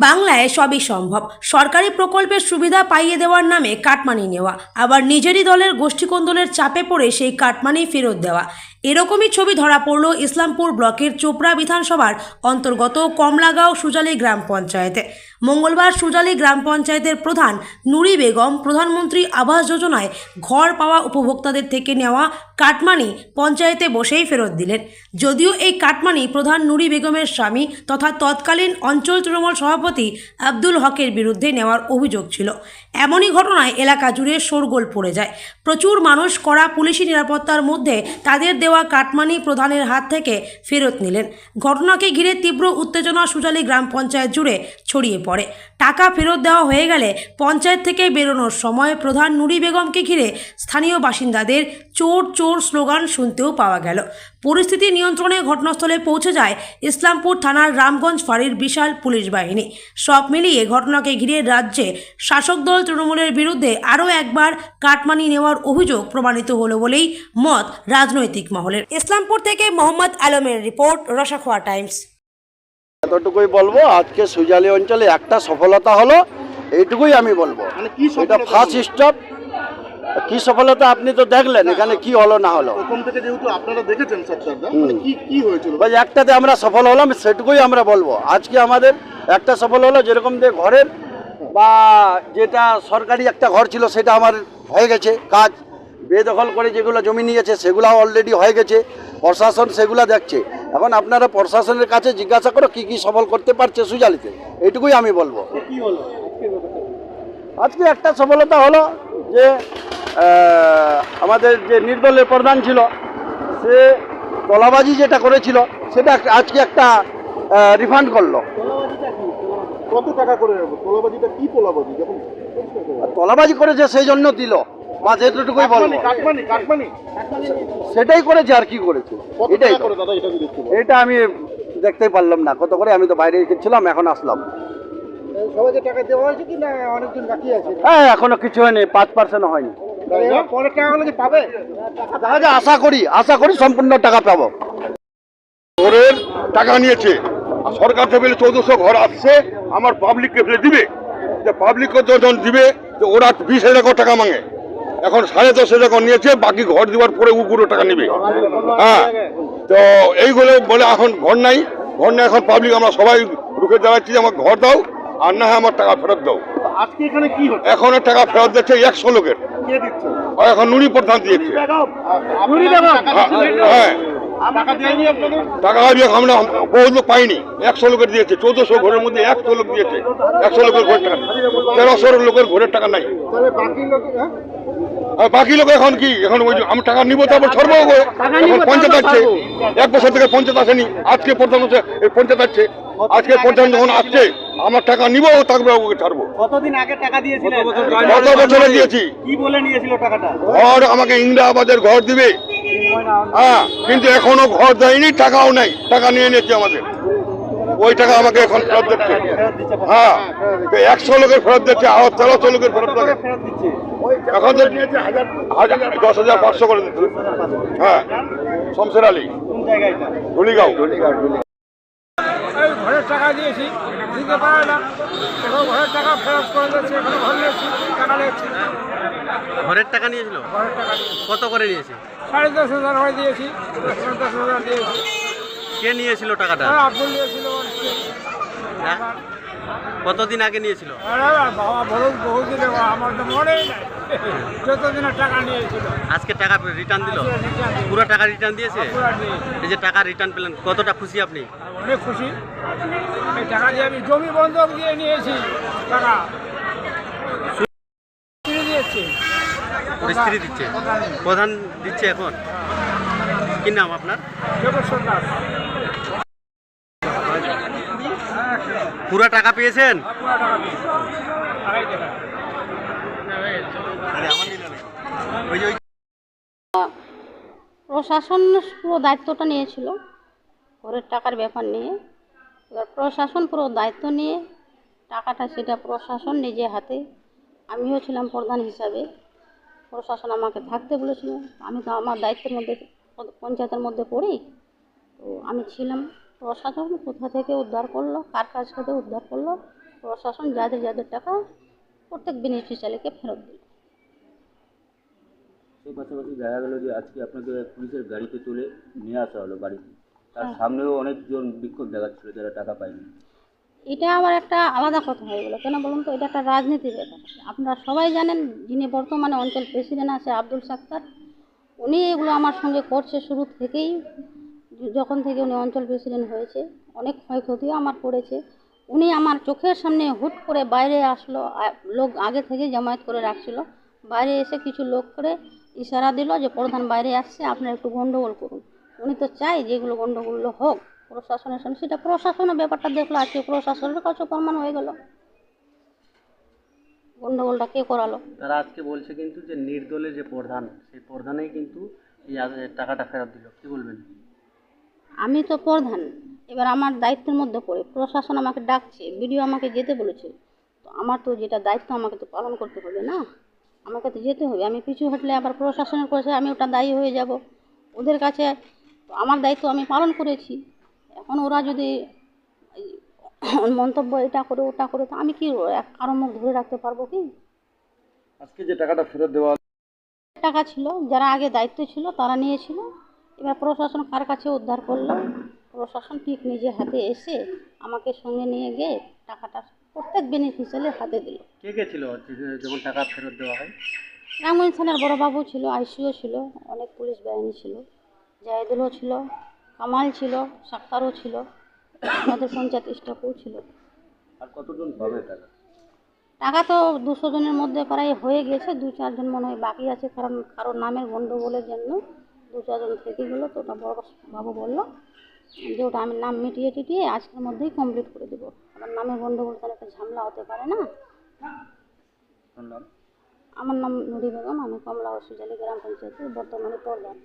বাংলায় সবই সম্ভব। সরকারি প্রকল্পের সুবিধা পাইয়ে দেওয়ার নামে কাটমানি নেওয়া, আবার নিজেরই দলের গোষ্ঠীকন্দলের চাপে পড়ে সেই কাটমানি ফেরত দেওয়া। এরকমই ছবি ধরা পড়ল ইসলামপুর ব্লকের চোপড়া বিধানসভার অন্তর্গত কমলাগাঁও সুজালি গ্রাম পঞ্চায়েতে। মঙ্গলবার সুজালি গ্রাম পঞ্চায়েতের প্রধান নুরি বেগম প্রধানমন্ত্রী আবাস যোজনায় ঘর পাওয়া উপভোক্তাদের থেকে নেওয়া কাটমানি পঞ্চায়েতে বসেই ফেরত দিলেন। যদিও এই কাটমানি প্রধান নুরি বেগমের স্বামী তথা তৎকালীন অঞ্চল তৃণমূল সভাপতি আব্দুল হকের বিরুদ্ধে নেওয়ার অভিযোগ ছিল। এমনই ঘটনায় এলাকা জুড়ে শোরগোল পড়ে যায়। প্রচুর মানুষ করা পুলিশি নিরাপত্তার মধ্যে তাদের দেওয়া কাটমানি প্রধানের হাত থেকে ফেরত নিলেন। ঘটনাকে ঘিরে তীব্র উত্তেজনা সুজালি গ্রাম পঞ্চায়েত জুড়ে ছড়িয়ে পড়ে। টাকা ফেরত দেওয়া হয়ে গেলে পঞ্চায়েত থেকে বেরোনোর সময় প্রধান নুরি বেগমকে ঘিরে স্থানীয় বাসিন্দাদের চোর চোর স্লোগান শুনতেও পাওয়া গেল। পরিস্থিতি নিয়ন্ত্রণে ঘটনাস্থলে পৌঁছে যায় ইসলামপুর থানার রামগঞ্জ ফাঁড়ির বিশাল পুলিশ বাহিনী। সব মিলিয়ে ঘটনাকে ঘিরে রাজ্যে শাসক দল তৃণমূলের বিরুদ্ধে আরও একবার কাটমানি নেওয়ার অভিযোগ প্রমাণিত হলো বলেই মত রাজনৈতিক মহলের। ইসলামপুর থেকে মোহাম্মদ আলমের রিপোর্ট রসাখোয়া টাইমস। এতটুকুই বলব আজকে সুজালি অঞ্চলে একটা সফলতা হলো এইটুকুই আমি বলব। মানে কি এটা ফার্স্ট স্টপ কি সফলতা আপনি তো দেখলেন এখানে কি হলো না হলো। প্রথম থেকে যেহেতু আপনারা দেখেছেন মানে কি কি হয়েছিল? বাস একটাতে আমরা সফল হলাম সেটুকুই আমরা বলব। আজকে আমাদের একটা সফল হলো যেরকম যে ঘরের বা যেটা সরকারি একটা ঘর ছিল সেটা আমার হয়ে গেছে কাজ। বেদখল করে যেগুলো জমি নিয়েছে সেগুলো অলরেডি হয়ে গেছে। প্রশাসন সেগুলো দেখছে। এখন আপনারা প্রশাসনের কাছে জিজ্ঞাসা করো কি কি সফল করতে পারছে সুজালিতে এইটুকুই আমি বলব। আজকে একটা সফলতা হলো যে আমাদের যে নির্দলের প্রধান ছিল সে তলাবাজি যেটা করেছিল সেটা আজকে একটা রিফান্ড করল। কত টাকা করে পোলাবাজিটা কি পোলাবাজি যখন তলাবাজি করেছে সেই জন্য দিল। বা যেটুকুই বলব? সেটাই করেছে আর কি করেছে? এটাই এটা আমি দেখতেই পারলাম না। কত করে? আমি তো বাইরে ছিলাম এখন আসলাম। সবাইকে টাকা দেওয়া হয়েছে কি না অনেকজন বাকি আছে? হ্যাঁ এখনও কিছু হয়নি পাঁচ পার্সেন্ট হয়নি। আশা করি আশা করি সম্পূর্ণ টাকা পাবো। ঘরের টাকা নিয়েছে। আর সরকার থেকে চৌদ্দশো ঘর আসছে আমার পাবলিককে ফেলে দিবে। যে পাবলিককে যখন দিবে তো ওরা বিশ হাজার টাকা মাঙে। এখন সাড়ে দশ হাজার টাকা নিয়েছে বাকি ঘর দেওয়ার পরে উগুলো টাকা নেবে। হ্যাঁ তো এইগুলো বলে এখন ঘর নাই ঘর নাই এখন পাবলিক আমরা সবাই রুখে দাঁড়াচ্ছি যে আমার ঘর দাও আর না হয় আমার টাকা ফেরত দাও। এখানে টাকা ফেরত দিচ্ছে একশো লোকের। এখন নুনি প্রধান দিয়েছে। হ্যাঁ। টাকা দেয়নি আপনাদের? টাকা আমরা বহু লোক পাইনি। একশো লোকের দিয়েছে চৌদ্দশো ঘরের মধ্যে একশো লোক দিয়েছে। একশো লোকের ঘরের টাকা তেরোশো লোকের ঘরের টাকা নাই। বাকি লোক হ্যাঁ? আর বাকি লোক এখন কি? এখন ওই আমি টাকা নিবো তারপর ছাড়বো ওকে। এখন পঞ্চায়েত আসছে। এক বছর থেকে পঞ্চায়েত আসেনি। আজকে প্রধান হচ্ছে এই পঞ্চায়েত আসছে। আজকে প্রধান যখন আসছে আমার টাকা নিবো তারপরে ওকে ছাড়বো। কতদিন আগে টাকা দিয়েছিলেন কত বছরে দিয়েছি? কি বলে নিয়েছিল টাকাটা? ঘর আমাকে ইন্দিরাবাদের ঘর দিবে। হ্যাঁ কিন্তু এখনও ঘর দেয়নি, টাকাও নাই। টাকা নিয়ে নিয়েছে আমাদের। ওই টাকা আমাকে এখন ফেরত দিচ্ছে। হ্যাঁ একশো লোকের ফেরত দিচ্ছে, আর তেরোশো লোকের ফেরত দিচ্ছে। এখন দশ হাজার পাঁচশো করে দিচ্ছে। হ্যাঁ শমশের আলী। ধুলিগাঁও। টাকা দিয়েছি, দিতে পারে না। এখন ঘরের টাকা ফেরত করে দিয়েছে, এখানে ঘর নিয়েছি, টাকা নিয়েছি। ঘরের টাকা নিয়েছিল? ঘরের টাকা নিয়েছি কত করে নিয়েছে? সাড়ে দশ হাজার হয়ে দিয়েছি দশ হাজার দিয়েছি। কে নিয়েছিল টাকাটা? আব্দুল বলছে। হ্যাঁ? কতদিন আগে নিয়েছিল? বাবা বলুন বহুদিন আমার তো মনেই নাই। যতদিনের টাকা নিয়েছিল। আজকে টাকা রিটার্ন দিল। পুরো টাকা রিটার্ন দিয়েছে? এই যে টাকা রিটার্ন পেলেন কতটা খুশি আপনি? অনেক খুশি। এই টাকা দিয়ে আমি জমি বন্ধক দিয়ে নিয়েছি টাকা। দিয়েছি। স্ত্রী দিচ্ছে। প্রধান দিচ্ছে এখন। কি নাম আপনার? পুরা টাকা পেয়েছেন? পুরা টাকা দিয়েছি আড়াই টাকা। ওই যে ওই প্রশাসন পুরো দায়িত্বটা নিয়েছিল ঘরের টাকার ব্যাপার নিয়ে। এবার প্রশাসন পুরো দায়িত্ব নিয়ে টাকাটা সেটা প্রশাসন নিজে হাতে আমিও ছিলাম প্রধান হিসাবে। প্রশাসন আমাকে থাকতে বলেছিল। আমি তো আমার দায়িত্বের মধ্যে পঞ্চায়েতের মধ্যে পড়ি। তো আমি ছিলাম প্রশাসন কোথা থেকে উদ্ধার করল কার কাছ থেকে উদ্ধার করল প্রশাসন যাদের যাদের টাকা প্রত্যেক বেনিফিশিয়ারিকে ফেরত দিল। সেই পাশাপাশি দেখা গেল যে আজকে আপনাকে পুলিশের গাড়িতে তুলে নিয়ে আসা হলো বাড়িতে। তার সামনেও অনেকজন বিক্ষোভ দেখাচ্ছিল যারা টাকা পায়নি। এটা আবার একটা আলাদা কথা হয়ে গেলো। কেন বলুন তো? এটা একটা রাজনীতির ব্যাপার। আপনারা সবাই জানেন, যিনি বর্তমানে অঞ্চল প্রেসিডেন্ট আছে আব্দুল সাত্তার, উনি এগুলো আমার সঙ্গে করছে শুরু থেকেই। যখন থেকে উনি অঞ্চল প্রেসিডেন্ট হয়েছে, অনেক ক্ষয়ক্ষতিও আমার পড়েছে উনি আমার চোখের সামনে হুট করে বাইরে আসলো লোক আগে থেকে জামায়াত করে রাখছিল। বাইরে এসে কিছু লোক করে ইশারা দিল যে, প্রধান বাইরে আসছে, আপনারা একটু গন্ডগোল করুন। উনি তো চাই যেগুলো গন্ডগোলগুলো হোক। প্রশাসনের সঙ্গে সেটা প্রশাসনের ব্যাপারটা দেখল আজকে প্রশাসনের কাছে প্রমাণ হয়ে গেল। গন্ডগোলটা কে করালো? তারা আজকে বলছে কিন্তু যে নির্দলের যে প্রধান সেই প্রধানেই কিন্তু এই টাকাটা ফেরত দিল। কি বলবেন? আমি তো প্রধান এবার আমার দায়িত্বের মধ্যে পড়ে। প্রশাসন আমাকে ডাকছে বিডিও আমাকে যেতে বলেছে। তো আমার তো যেটা দায়িত্ব আমাকে তো পালন করতে হবে না। আমাকে তো যেতে হবে। আমি পিছু হটলে আবার প্রশাসনের কাছে আমি ওটা দায়ী হয়ে যাব। ওদের কাছে তো আমার দায়িত্ব আমি পালন করেছি। এখন ওরা যদি মন্তব্য এটা করে ওটা করে তো আমি কি এক কারও মুখ ধরে রাখতে পারব কি? আজকে যে টাকাটা ফেরত দেওয়া টাকা ছিল যারা আগে দায়িত্ব ছিল তারা নিয়েছিল। এবার প্রশাসন কার কাছে উদ্ধার করল? প্রশাসন ঠিক নিজের হাতে এসে আমাকে সঙ্গে নিয়ে গিয়ে টাকাটা প্রত্যেক বেনিফিশিয়ারির হাতে দিল। কে কে ছিল যখন টাকা ফেরত দেওয়া হয়? রামগঞ্জ থানার বড়বাবু ছিল আইসিও ছিল অনেক পুলিশ বাহিনী ছিল জাহিদুলও ছিল কামাল ছিল সাক্তারও ছিল আমাদের পঞ্চায়েত স্টাফও ছিল। আর কতজন পাবে টাকা টাকা তো দুশো জনের মধ্যে প্রায় হয়ে গেছে দু চারজন মনে হয় বাকি আছে কারণ কারোর নামের গণ্ডগোলের জন্য দু চারজন থেকে গেলো তো ওটা বড় বাবু বলল যে ওটা আমি নাম মিটিয়ে টিটিয়ে আজকের মধ্যেই কমপ্লিট করে দেবো। আমার নামের গণ্ডগোল তাহলে একটা ঝামেলা হতে পারে না। আমার নাম নুরি বেগম আমি কমলা সুজালি গ্রাম পঞ্চায়েতের বর্তমানে প্রধান।